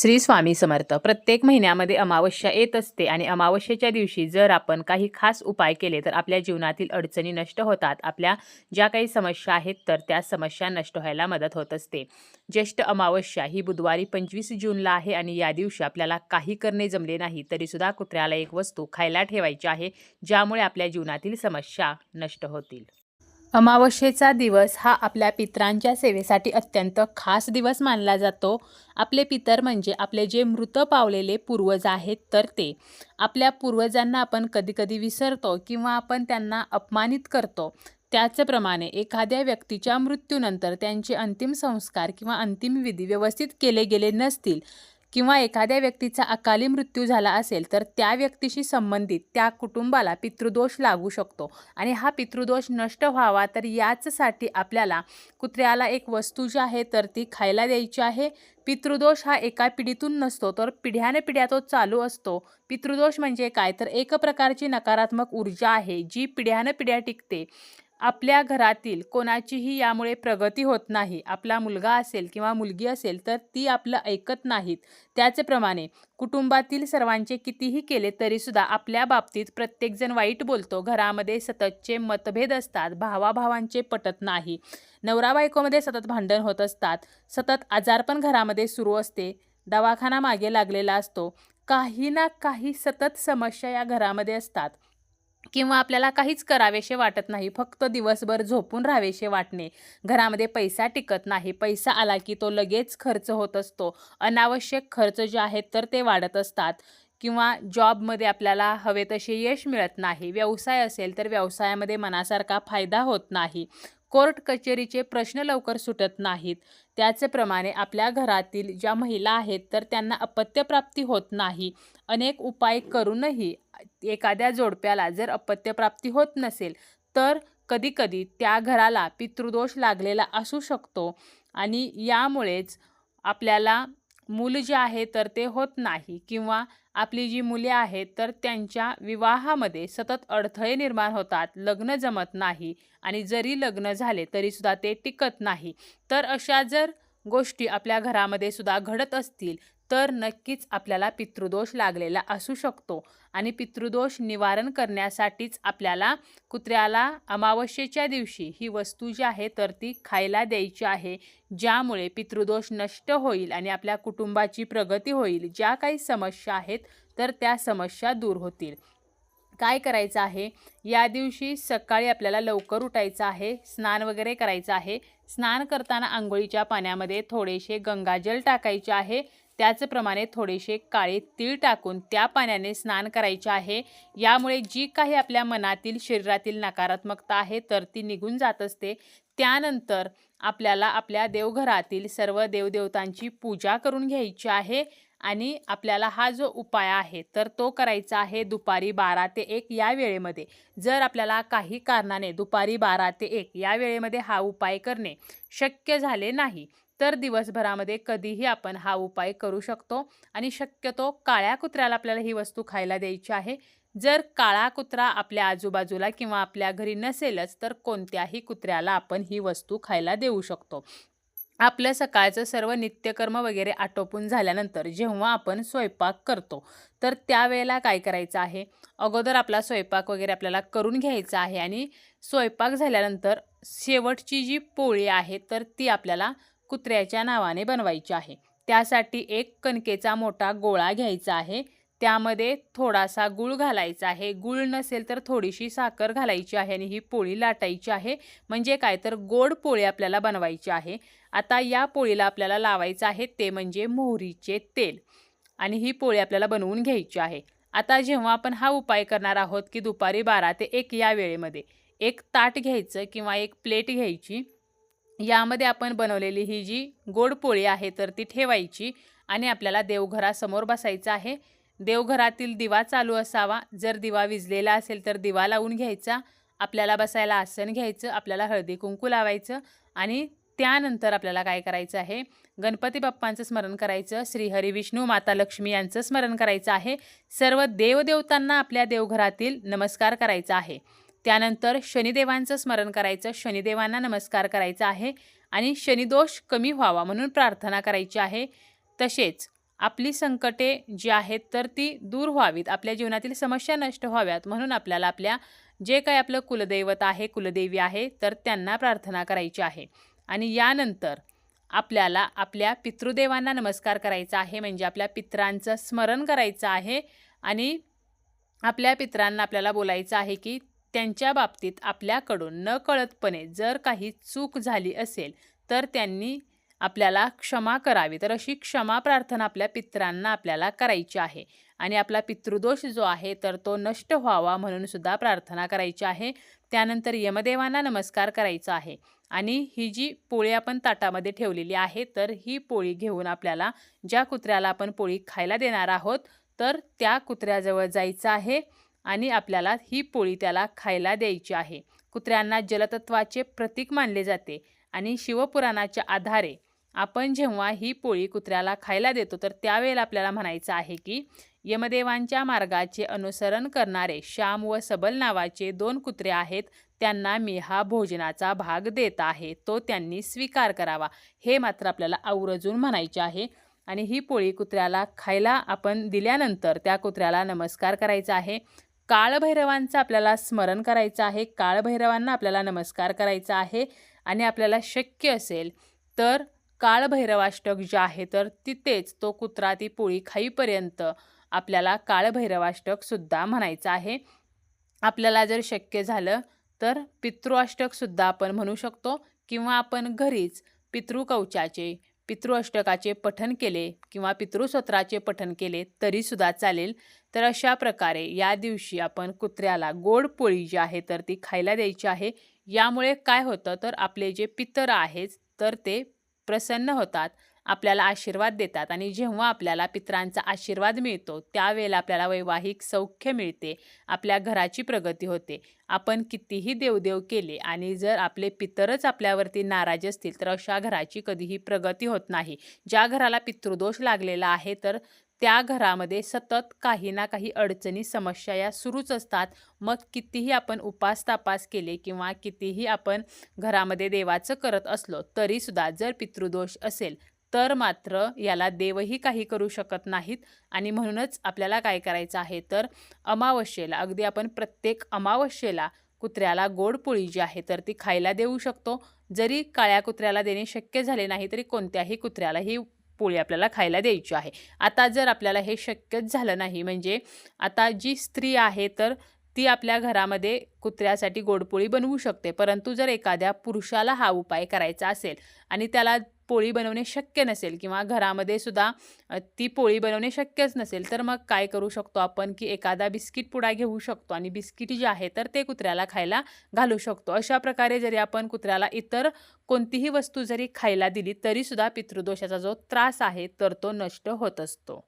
श्री स्वामी समर्थ प्रत्येक महिन्यामध्ये अमावस्या येत असते आणि अमावस्येच्या दिवशी जर आपण काही खास उपाय केले तर आपल्या जीवनातील अडचणी नष्ट होतात. आपल्या ज्या काही समस्या आहेत तर त्या समस्या नष्ट व्हायला मदत होत असते. ज्येष्ठ अमावस्या ही बुधवारी पंचवीस जूनला आहे आणि या दिवशी आपल्याला काही करणे जमले नाही तरीसुद्धा कुत्र्याला एक वस्तू खायला ठेवायची आहे ज्यामुळे आपल्या जीवनातील समस्या नष्ट होतील. अमावस्येचा दिवस हा आपल्या पितरांच्या सेवेसाठी अत्यंत खास दिवस मानला जातो. आपले पितर म्हणजे आपले जे मृत पावलेले पूर्वज आहेत तर ते. आपल्या पूर्वजांना आपण कधीकधी विसरतो किंवा आपण त्यांना अपमानित करतो. त्याचप्रमाणे एखाद्या व्यक्तीच्या मृत्यूनंतर त्यांचे अंतिम संस्कार किंवा अंतिम विधी व्यवस्थित केले गेले नसतील किंवा एखाद्या व्यक्तीचा अकाली मृत्यू झाला असेल तर त्या व्यक्तीशी संबंधित त्या कुटुंबाला पितृदोष लागू शकतो. आणि हा पितृदोष नष्ट व्हावा तर याचसाठी आपल्याला कुत्र्याला एक वस्तू जी आहे तर ती खायला द्यायची आहे. पितृदोष हा एका पिढीतून नसतो तर पिढ्याने पिढ्या तो चालू असतो. पितृदोष म्हणजे काय? तर एक प्रकारची नकारात्मक ऊर्जा आहे जी पिढ्यानं पिढ्या टिकते. आपल्या घरातील कोणाचीही यामुळे प्रगती होत नाही. आपला मुलगा असेल किंवा मुलगी असेल तर ती आपलं ऐकत नाहीत. त्याचप्रमाणे कुटुंबातील सर्वांचे कितीही केले तरीसुद्धा आपल्या बाबतीत प्रत्येकजण वाईट बोलतो. घरामध्ये सततचे मतभेद असतात. भावाभावांचे पटत नाही. नवरा बायकोमध्ये सतत भांडण होत असतात. सतत आजारपण घरामध्ये सुरू असते. दवाखाना मागे लागलेला असतो. काही ना काही सतत समस्या या घरामध्ये असतात. किंवा आपल्याला काहीच करावेसे वाटत नाही. फक्त दिवसभर झोपून राहावेसे वाटणे. घरामध्ये पैसा टिकत नाही. पैसा आला की तो लगेच खर्च होत असतो. अनावश्यक खर्च जे आहेत तर ते वाढत असतात. किंवा जॉबमध्ये आपल्याला हवे तसे यश मिळत नाही. व्यवसाय असेल तर व्यवसायामध्ये मनासारखा फायदा होत नाही. कोर्ट कचेरीचे प्रश्न लवकर सुटत नाहीत. त्याचप्रमाणे आपल्या घरातील ज्या महिला आहेत तर त्यांना अपत्यप्राप्ती होत नाही. अनेक उपाय करूनही एखाद्या जोडप्याला जर अपत्यप्राप्ती होत नसेल तर कधीकधी त्या घराला पितृदोष लागलेला असू शकतो आणि यामुळेच आपल्याला मूल जे आहे तर ते होत नाही किंवा आपली जी मुले आहेत तर त्यांच्या विवाहामध्ये सतत अडथळे निर्माण होतात लग्न जमत नाही आणि जरी लग्न झाले तरीसुद्धा ते टिकत नाही. तर अशा जर गोष्टी आपल्या घरामध्ये सुद्धा घडत असतील तर नक्कीच आपल्याला पितृदोष लागलेला असू शकतो. आणि पितृदोष निवारण करण्यासाठीच आपल्याला कुत्र्याला अमावस्येच्या दिवशी ही वस्तू जी आहे तर ती खायला द्यायची आहे. ज्यामुळे पितृदोष नष्ट होईल आणि आपल्या कुटुंबाची प्रगती होईल. ज्या काही समस्या आहेत तर त्या समस्या दूर होतील. काय करायचं आहे? या दिवशी सकाळी आपल्याला लवकर उठायचं आहे. स्नान वगैरे करायचं आहे. स्नान करताना आंघोळीच्या पाण्यामध्ये थोडेसे गंगाजल टाकायचे आहे. त्याचप्रमाणे थोडेसे काळे तीळ टाकून त्या पाण्याने स्नान करायचे आहे. यामुळे जी काही आपल्या मनातील शरीरातील नकारात्मकता आहे तर ती निघून जात असते. त्यानंतर आपल्याला आपल्या देवघरातील सर्व देवदेवतांची पूजा करून घ्यायची आहे आणि आपल्याला हा जो उपाय आहे तर तो करायचा आहे दुपारी बारा ते एक या वेळेमध्ये. जर आपल्याला काही कारणाने दुपारी बारा ते एक या वेळेमध्ये हा उपाय करणे शक्य झाले नाही तर दिवसभरामध्ये कधीही आपण हा उपाय करू शकतो. आणि शक्यतो काळ्या कुत्र्याला आपल्याला ही वस्तू खायला द्यायची आहे. जर काळा कुत्रा आपल्या आजूबाजूला किंवा आपल्या घरी नसेलच तर कोणत्याही कुत्र्याला आपण ही वस्तू खायला देऊ शकतो. आपलं सकाळचं सर्व नित्यकर्म वगैरे आटोपून झाल्यानंतर जेव्हा आपण स्वयंपाक करतो तर त्यावेळेला काय करायचं आहे? अगोदर आपला स्वयंपाक वगैरे आपल्याला करून घ्यायचा आहे आणि स्वयंपाक झाल्यानंतर शेवटची जी पोळी आहे तर ती आपल्याला कुत्र्याच्या नावाने बनवायची आहे. त्यासाठी एक कणकेचा मोठा गोळा घ्यायचा आहे. त्यामध्ये थोडासा गूळ घालायचा आहे. गूळ नसेल तर थोडीशी साखर घालायची आहे आणि ही पोळी लाटायची आहे. म्हणजे काय तर गोड पोळी आपल्याला बनवायची आहे. आता या पोळीला आपल्याला लावायचं आहे ते म्हणजे मोहरीचे तेल. आणि ही पोळी आपल्याला बनवून घ्यायची आहे. आता जेव्हा आपण हा उपाय करणार आहोत की दुपारी बारा ते एक या वेळेमध्ये एक ताट घ्यायचं किंवा एक प्लेट घ्यायची यामध्ये आपण बनवलेली ही जी गोड पोळी आहे तर ती ठेवायची आणि आपल्याला देवघरासमोर बसायचं आहे. देवघरातील दिवा चालू असावा. जर दिवा विजलेला असेल तर दिवा लावून घ्यायचा. आपल्याला बसायला आसन घ्यायचं. आपल्याला हळदी कुंकू लावायचं आणि त्यानंतर आपल्याला काय करायचं आहे? गणपती बाप्पांचं स्मरण करायचं. श्रीहरी विष्णू माता लक्ष्मी यांचं स्मरण करायचं आहे. सर्व देवदेवतांना आपल्या देवघरातील नमस्कार करायचा आहे. त्यानंतर शनिदेवांचं स्मरण करायचं शनिदेवांना नमस्कार करायचा आहे आणि शनिदोष कमी व्हावा म्हणून प्रार्थना करायची आहे. तसेच आपली संकटे जी आहेत तर ती दूर व्हावीत आपल्या जीवनातील समस्या नष्ट व्हाव्यात म्हणून आपल्याला आपल्या जे काही आपलं कुलदैवत आहे कुलदेवी आहे तर त्यांना प्रार्थना करायची आहे. आणि यानंतर आपल्याला आपल्या पितृदेवांना नमस्कार करायचा आहे म्हणजे आपल्या पित्रांचं स्मरण करायचं आहे आणि आपल्या पित्रांना आपल्याला बोलायचं आहे की त्यांच्या बाबतीत आपल्याकडून नकळतपणे जर काही चूक झाली असेल तर त्यांनी आपल्याला क्षमा करावी. तर अशी क्षमा प्रार्थना आपल्या पित्रांना आपल्याला करायची आहे. आणि आपला पितृदोष जो आहे तर तो नष्ट व्हावा म्हणून सुद्धा प्रार्थना करायची आहे. त्यानंतर यमदेवांना नमस्कार करायचा आहे. आणि ही जी पोळी आपण ताटामध्ये ठेवलेली आहे तर ही पोळी घेऊन आपल्याला ज्या कुत्र्याला आपण पोळी खायला देणार आहोत तर त्या कुत्र्याजवळ जायचं आहे. आणि आपल्याला ही पोळी त्याला खायला द्यायची आहे. कुत्र्यांना जलतत्वाचे प्रतीक मानले जाते आणि शिवपुराणाच्या आधारे आपण जेव्हा ही पोळी कुत्र्याला खायला देतो तर त्यावेळेला आपल्याला म्हणायचं आहे की यमदेवांच्या मार्गाचे अनुसरण करणारे श्याम व सबल नावाचे दोन कुत्रे आहेत त्यांना मी हा भोजनाचा भाग देत आहे तो त्यांनी स्वीकार करावा. हे मात्र आपल्याला आवर्जून म्हणायचे आहे आणि ही पोळी कुत्र्याला खायला आपण दिल्यानंतर त्या कुत्र्याला नमस्कार करायचा आहे. काळभैरवांचं आपल्याला स्मरण करायचं आहे काळभैरवांना आपल्याला नमस्कार करायचा आहे आणि आपल्याला शक्य असेल तर काळभैरवाष्टक जे आहे तर तिथेच तो कुत्रा ती पोळी खाईपर्यंत आपल्याला काळभैरवाष्टकसुद्धा म्हणायचं आहे. आपल्याला जर शक्य झालं तर पितृअष्टकसुद्धा आपण म्हणू शकतो किंवा आपण घरीच पितृकवचाचे पितृअष्टकाचे पठन केले किंवा पितृसत्राचे पठन केले तरीसुद्धा चालेल. तर अशा प्रकारे या दिवशी आपण कुत्र्याला गोड पोळी जी आहे तर ती खायला द्यायची आहे. यामुळे काय होतं तर आपले जे पितर आहेच तर ते प्रसन्न होतात. आपल्याला आशीर्वाद देतात आणि जेव्हा आपल्याला पित्रांचा आशीर्वाद मिळतो त्यावेळेला आपल्याला वैवाहिक सौख्य मिळते आपल्या घराची प्रगती होते. आपण कितीही देवदेव केले आणि जर आपले पितरच आपल्यावरती नाराज असतील तर अशा घराची कधीही प्रगती होत नाही. ज्या घराला पितृदोष लागलेला आहे तर त्या घरामध्ये सतत काही ना काही अडचणी समस्या या सुरूच असतात. मग कितीही आपण उपास तापास केले किंवा कितीही आपण घरामध्ये देवाचं करत असलो तरीसुद्धा जर पितृदोष असेल तर मात्र याला देवही काही करू शकत नाहीत. आणि म्हणूनच आपल्याला काय करायचं आहे तर अमावस्येला अगदी आपण प्रत्येक अमावस्येला कुत्र्याला गोड पोळी जी आहे तर ती खायला देऊ शकतो. जरी काळ्या कुत्र्याला देणे शक्य झाले नाही तरी कोणत्याही कुत्र्याला ही पोळी आपल्याला खायला द्यायची आहे. आता जर आपल्याला हे शक्यच झालं नाही म्हणजे आता जी स्त्री आहे तर ती आपल्या घरामध्ये कुत्र्यासाठी गोडपोळी बनवू शकते. परंतु जर एखाद्या पुरुषाला हा उपाय करायचा असेल आणि त्याला पोळी बनवणे शक्य नसेल किंवा घरामध्ये सुद्धा ती पोळी बनवणे शक्यच नसेल तर मग काय करू शकतो आपण की एखादा बिस्किट पुडा घेऊ शकतो आणि बिस्किट जे आहे तर ते कुत्र्याला खायला घालू शकतो. अशा प्रकारे जरी आपण कुत्र्याला इतर कोणतीही वस्तू जरी खायला दिली तरीसुद्धा पितृदोषाचा जो त्रास आहे तर तो नष्ट होत असतो.